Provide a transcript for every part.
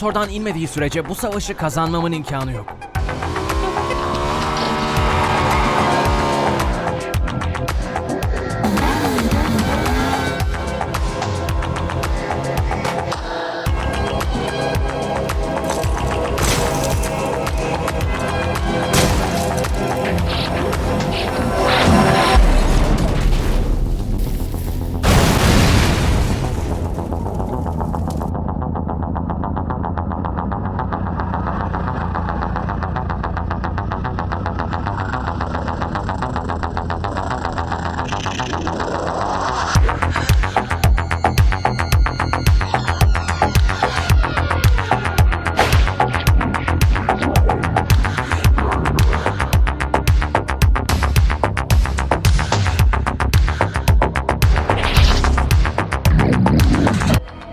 Motordan inmediği sürece bu savaşı kazanmamın imkanı yok.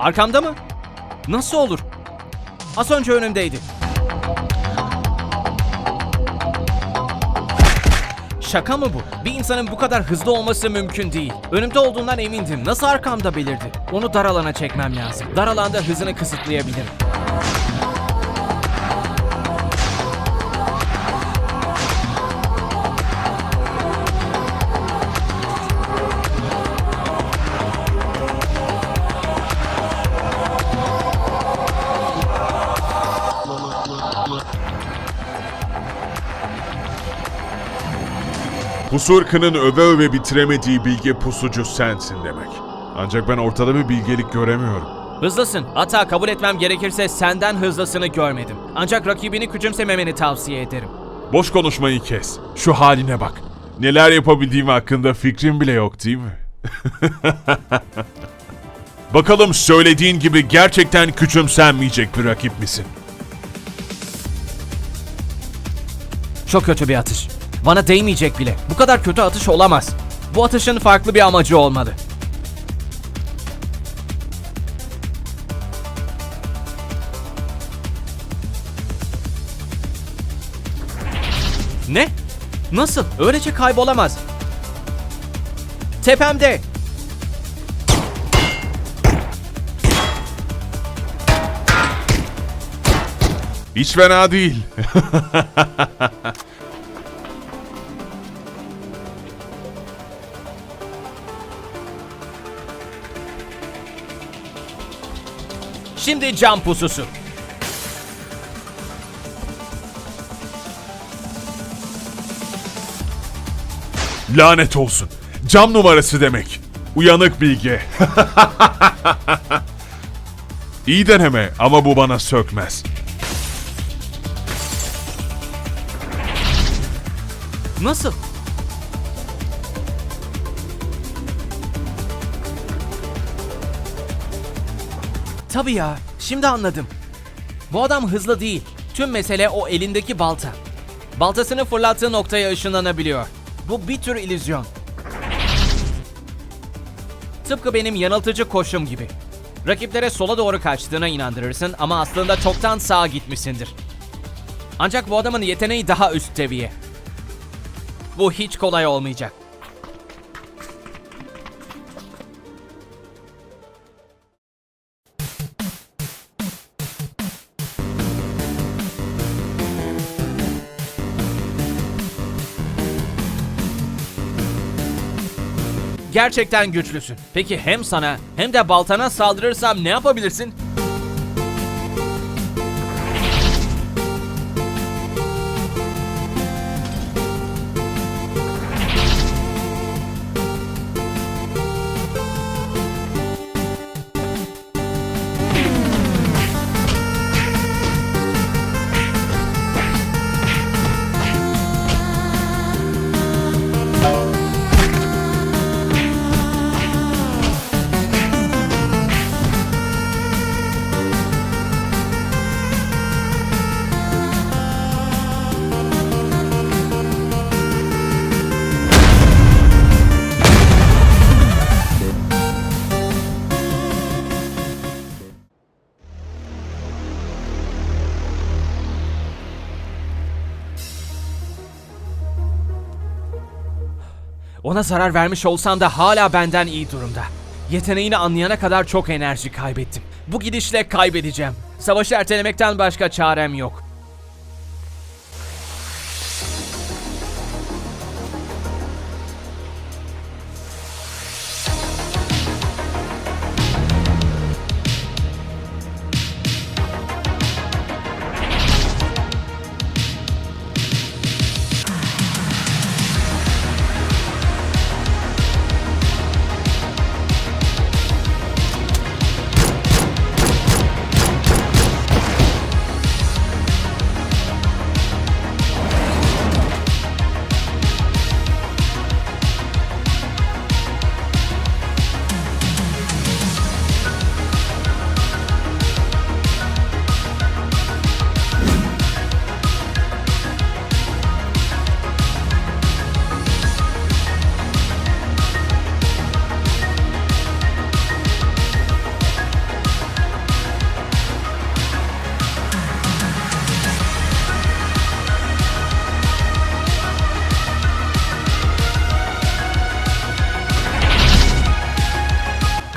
Arkamda mı? Nasıl olur? Az önce önümdeydi. Şaka mı bu? Bir insanın bu kadar hızlı olması mümkün değil. Önümde olduğundan emindim. Nasıl arkamda belirdi? Onu dar alana çekmem lazım. Dar alanda hızını kısıtlayabilirim. Pusu ırkının öve öve bitiremediği bilge pusucu sensin demek. Ancak ben ortada bir bilgelik göremiyorum. Hızlısın. Hatta kabul etmem gerekirse senden hızlısını görmedim. Ancak rakibini küçümsememeni tavsiye ederim. Boş konuşmayı kes. Şu haline bak. Neler yapabildiğim hakkında fikrin bile yok değil mi? Bakalım söylediğin gibi gerçekten küçümsenmeyecek bir rakip misin? Çok kötü bir atış. Bana değmeyecek bile. Bu kadar kötü atış olamaz. Bu atışın farklı bir amacı olmalı. Ne? Nasıl? Öylece kaybolamaz. Tepemde. Hiç fena değil. Şimdi cam pususu. Lanet olsun. Cam numarası demek. Uyanık bilge. İyi deneme ama bu bana sökmez. Nasıl? Tabii ya, şimdi anladım. Bu adam hızlı değil. Tüm mesele o elindeki balta. Baltasını fırlattığı noktaya ışınlanabiliyor. Bu bir tür illüzyon. Tıpkı benim yanıltıcı koşum gibi. Rakiplere sola doğru kaçtığına inandırırsın ama aslında çoktan sağa gitmişsindir. Ancak bu adamın yeteneği daha üst seviye. Bu hiç kolay olmayacak. Gerçekten güçlüsün. Peki hem sana hem de baltana saldırırsam ne yapabilirsin? Ona zarar vermiş olsam da hala benden iyi durumda. Yeteneğini anlayana kadar çok enerji kaybettim. Bu gidişle kaybedeceğim. Savaşı ertelemekten başka çarem yok.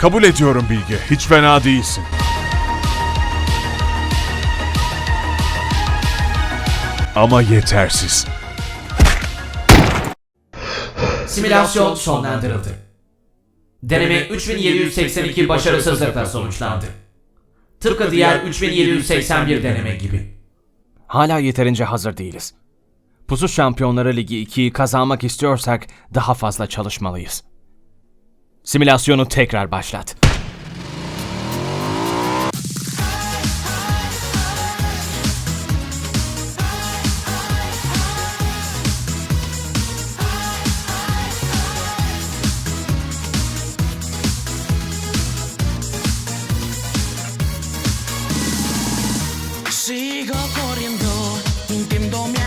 Kabul ediyorum Bilge. Hiç fena değilsin. Ama yetersiz. Simülasyon sonlandırıldı. Deneme 3782 başarısızlıkla sonuçlandı. Tıpkı diğer 3781 deneme gibi. Hala yeterince hazır değiliz. Pusu Şampiyonları Ligi 2'yi kazanmak istiyorsak daha fazla çalışmalıyız. Simülasyonu tekrar başlat. Sigo corriendo, mintiéndome